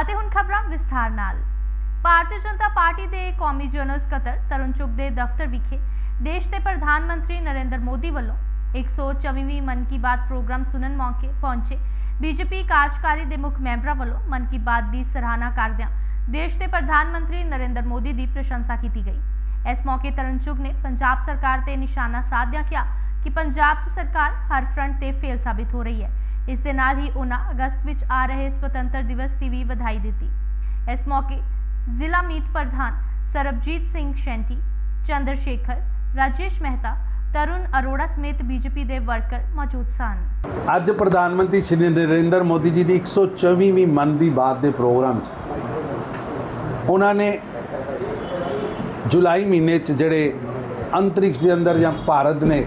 ਅਤੇ ਹੁਣ ਖਬਰਾਂ ਵਿਸਥਾਰ ਨਾਲ। ਭਾਰਤੀ ਜਨਤਾ ਪਾਰਟੀ ਦੇ ਕੌਮੀ ਜਨਰਲ ਸਕੱਤਰ ਤਰੁਣ ਚੁੱਗ ਦੇ ਦਫ਼ਤਰ ਵਿਖੇ ਦੇਸ਼ ਦੇ ਪ੍ਰਧਾਨ ਮੰਤਰੀ ਨਰਿੰਦਰ ਮੋਦੀ ਵੱਲੋਂ 124ਵੀਂ ਮਨ ਕੀ ਬਾਤ ਪ੍ਰੋਗਰਾਮ ਸੁਣਨ ਮੌਕੇ ਪਹੁੰਚੇ ਬੀਜੇਪੀ ਕਾਰਜਕਾਰੀ ਦੇ ਮੁੱਖ ਮੈਂਬਰਾਂ ਵੱਲੋਂ ਮਨ ਕੀ ਬਾਤ ਦੀ ਸਰਾਹਨਾ ਕਰਦਿਆਂ ਦੇਸ਼ ਦੇ ਪ੍ਰਧਾਨ ਮੰਤਰੀ ਨਰਿੰਦਰ ਮੋਦੀ ਦੀ ਪ੍ਰਸ਼ੰਸਾ ਕੀਤੀ ਗਈ। ਇਸ ਮੌਕੇ ਤਰੁਣ ਚੁੱਗ ਨੇ ਪੰਜਾਬ ਸਰਕਾਰ ਤੇ ਨਿਸ਼ਾਨਾ ਸਾਧਦਿਆਂ ਕਿਹਾ ਕਿ ਪੰਜਾਬ 'ਚ ਸਰਕਾਰ ਹਰ ਫਰੰਟ ਤੇ ਫੇਲ ਸਾਬਿਤ ਹੋ ਰਹੀ ਹੈ। ਇਸ ਦੇ ਨਾਲ ਹੀ ਉਹਨਾਂ ਅਗਸਤ ਵਿੱਚ ਆ ਰਹੇ ਸੁਤੰਤਰ ਦਿਵਸ ਦੀ ਵੀ ਵਧਾਈ ਦਿੱਤੀ। ਇਸ ਮੌਕੇ ਜ਼ਿਲ੍ਹਾ ਮੀਤ ਪ੍ਰਧਾਨ ਸਰਬਜੀਤ ਸਿੰਘ ਸ਼ੈਂਟੀ, ਚੰਦਰ ਸ਼ੇਖਰ, ਰਾਜੇਸ਼ ਮਹਿਤਾ, ਤਰੁਣ ਅਰੋੜਾ ਸਮੇਤ ਬੀਜੇਪੀ ਦੇ ਵਰਕਰ ਮੌਜੂਦ ਸਨ। ਅੱਜ ਪ੍ਰਧਾਨ ਮੰਤਰੀ ਸ਼੍ਰੀ ਨਰਿੰਦਰ ਮੋਦੀ ਜੀ ਦੀ 124ਵੀਂ ਮਨ ਦੀ ਬਾਤ ਦੇ ਪ੍ਰੋਗਰਾਮ 'ਚ ਉਹਨਾਂ ਨੇ ਜੁਲਾਈ ਮਹੀਨੇ 'ਚ ਜਿਹੜੇ ਅੰਤਰਿਕਸ਼ ਦੇ ਅੰਦਰ ਜਾਂ ਭਾਰਤ ਨੇ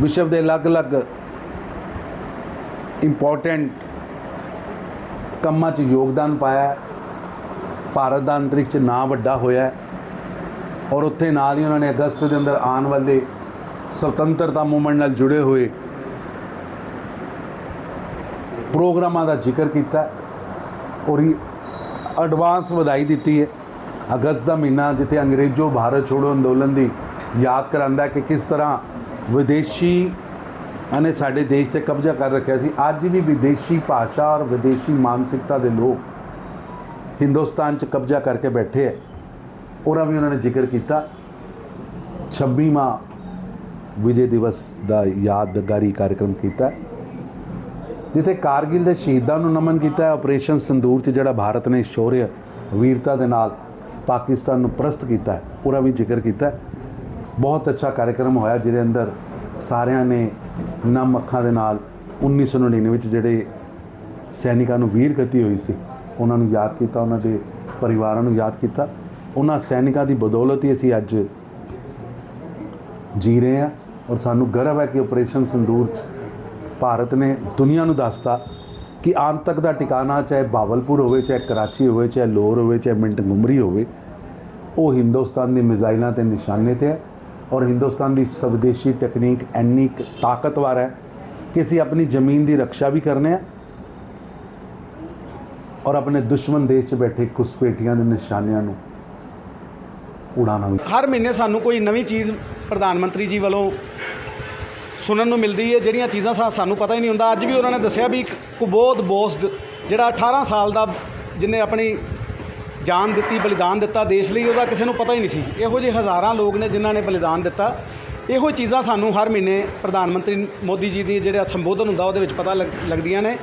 ਵਿਸ਼ਵ ਦੇ ਅਲੱਗ-ਅਲੱਗ ਇੰਪੋਰਟੈਂਟ ਕੰਮਾਂ 'ਚ ਯੋਗਦਾਨ ਪਾਇਆ ਭਾਰਤ ਦਾ ਅੰਤਰਿਕਸ਼ 'ਚ ਨਾਂ ਵੱਡਾ ਹੋਇਆ ਔਰ ਉੱਥੇ ਨਾਲ ਹੀ ਉਹਨਾਂ ਨੇ ਅਗਸਤ ਦੇ ਅੰਦਰ ਆਉਣ ਵਾਲੇ ਸੁਤੰਤਰਤਾ ਮੂਵਮੈਂਟ ਨਾਲ ਜੁੜੇ ਹੋਏ ਪ੍ਰੋਗਰਾਮਾਂ ਦਾ ਜ਼ਿਕਰ ਕੀਤਾ ਹੈ ਔਰ ਐਡਵਾਂਸ ਵਧਾਈ ਦਿੱਤੀ ਹੈ। ਅਗਸਤ ਦਾ ਮਹੀਨਾ ਜਿੱਥੇ ਅੰਗਰੇਜ਼ੋ ਭਾਰਤ ਛੋੜੋ ਅੰਦੋਲਨ ਦੀ ਯਾਦ ਕਰਾਂਦਾ ਕਿ ਕਿਸ ਤਰ੍ਹਾਂ ਵਿਦੇਸ਼ੀ ਨੇ ਸਾਡੇ ਦੇਸ਼ ਤੇ ਕਬਜ਼ਾ ਕਰ ਰੱਖਿਆ ਸੀ। ਅੱਜ ਵੀ ਵਿਦੇਸ਼ੀ ਭਾਸ਼ਾ ਔਰ ਵਿਦੇਸ਼ੀ ਮਾਨਸਿਕਤਾ ਦੇ ਲੋਕ ਹਿੰਦੁਸਤਾਨ 'ਚ ਕਬਜ਼ਾ ਕਰਕੇ ਬੈਠੇ ਹੈ ਉਹਦਾ ਵੀ ਉਹਨਾਂ ਨੇ ਜ਼ਿਕਰ ਕੀਤਾ। 26ਵਾਂ ਵਿਜੇ ਦਿਵਸ ਦਾ ਯਾਦਗਾਰੀ ਕਾਰਜਕ੍ਰਮ ਕੀਤਾ। ਜਿੱਥੇ ਕਾਰਗਿਲ ਦੇ ਸ਼ਹੀਦਾਂ ਨੂੰ ਨਮਨ ਕੀਤਾ ਹੈ। ਆਪਰੇਸ਼ਨ ਸੰਦੂਰ 'ਚ ਜਿਹੜਾ ਭਾਰਤ ਨੇ ਸ਼ੌਰਯ ਵੀਰਤਾ ਦੇ ਨਾਲ ਪਾਕਿਸਤਾਨ ਨੂੰ ਪ੍ਰਸਤ ਕੀਤਾ ਉਹਦਾ ਵੀ ਜ਼ਿਕਰ ਕੀਤਾ ਬਹੁਤ ਅੱਛਾ ਕਾਰਜਕ੍ਰਮ ਹੋਇਆ, ਜਿਹਦੇ ਅੰਦਰ ਸਾਰਿਆਂ ਨੇ ਨਮ ਅੱਖਾਂ ਦੇ ਨਾਲ 1999 ਵਿੱਚ ਜਿਹੜੇ ਸੈਨਿਕਾਂ ਨੂੰ ਵੀਰ ਗਤੀ ਹੋਈ ਸੀ, ਉਹਨਾਂ ਨੂੰ ਯਾਦ ਕੀਤਾ, ਉਹਨਾਂ ਦੇ ਪਰਿਵਾਰਾਂ ਨੂੰ ਯਾਦ ਕੀਤਾ। ਉਹਨਾਂ ਸੈਨਿਕਾਂ ਦੀ ਬਦੌਲਤ ਹੀ ਅਸੀਂ ਅੱਜ ਜੀ ਰਹੇ ਹਾਂ ਔਰ ਸਾਨੂੰ ਗਰਵ ਹੈ ਕਿ ਆਪਰੇਸ਼ਨ ਸੰਦੂਰ 'ਚ ਭਾਰਤ ਨੇ ਦੁਨੀਆ ਨੂੰ ਦੱਸਤਾ ਕਿ ਆਨ ਤੱਕ ਦਾ ਟਿਕਾਣਾ ਚਾਹੇ ਬਾਵਲਪੁਰ ਹੋਵੇ, ਚਾਹੇ ਕਰਾਚੀ ਹੋਵੇ, ਚਾਹੇ ਲਾਹੌਰ ਹੋਵੇ, ਚਾਹੇ ਮਿੰਟ ਗੁਮਰੀ ਹੋਵੇ, ਉਹ ਹਿੰਦੁਸਤਾਨ ਦੀ ਮਿਜ਼ਾਈਲਾਂ ਤੇ ਨਿਸ਼ਾਨੇ ਤੇ ਹੈ। ਔਰ ਹਿੰਦੁਸਤਾਨ ਦੀ ਸਵਦੇਸ਼ੀ ਟੈਕਨੀਕ ਇੰਨੀ ਕੁ ਤਾਕਤਵਰ ਹੈ ਕਿ ਅਸੀਂ ਆਪਣੀ ਜ਼ਮੀਨ ਦੀ ਰੱਖਿਆ ਵੀ ਕਰਨੇ ਆ ਔਰ ਆਪਣੇ ਦੁਸ਼ਮਣ ਦੇਸ਼ 'ਚ ਬੈਠੇ ਘੁਸਪੈਠੀਆਂ ਦੇ ਨਿਸ਼ਾਨਿਆਂ ਨੂੰ ਉਡਾਉਣਾ ਵੀ। ਹਰ ਮਹੀਨੇ ਸਾਨੂੰ ਕੋਈ ਨਵੀਂ ਚੀਜ਼ ਪ੍ਰਧਾਨ ਮੰਤਰੀ ਜੀ ਵੱਲੋਂ ਸੁਣਨ ਨੂੰ ਮਿਲਦੀ ਹੈ, ਜਿਹੜੀਆਂ ਚੀਜ਼ਾਂ ਸਾਨੂੰ ਪਤਾ ਹੀ ਨਹੀਂ ਹੁੰਦਾ। ਅੱਜ ਵੀ ਉਹਨਾਂ ਨੇ ਦੱਸਿਆ ਵੀ ਇੱਕ ਕੁਬੋਧ ਬੋਸ ਜਿਹੜਾ 18 ਸਾਲ ਦਾ ਜਿਹਨੇ ਆਪਣੀ ਜਾਨ ਦਿੱਤੀ, ਬਲੀਦਾਨ ਦਿੱਤਾ ਦੇਸ਼ ਲਈ, ਉਹਦਾ ਕਿਸੇ ਨੂੰ ਪਤਾ ਹੀ ਨਹੀਂ ਸੀ। ਇਹੋ ਜਿਹੇ ਹਜ਼ਾਰਾਂ ਲੋਕ ਨੇ ਜਿਨ੍ਹਾਂ ਨੇ ਬਲੀਦਾਨ ਦਿੱਤਾ। ਇਹੋ ਚੀਜ਼ਾਂ ਸਾਨੂੰ ਹਰ ਮਹੀਨੇ ਪ੍ਰਧਾਨ ਮੰਤਰੀ ਮੋਦੀ ਜੀ ਦੀ ਜਿਹੜਾ ਸੰਬੋਧਨ ਹੁੰਦਾ, ਉਹਦੇ ਵਿੱਚ ਪਤਾ ਲੱਗ- ਲੱਗਦੀਆਂ ਨੇ।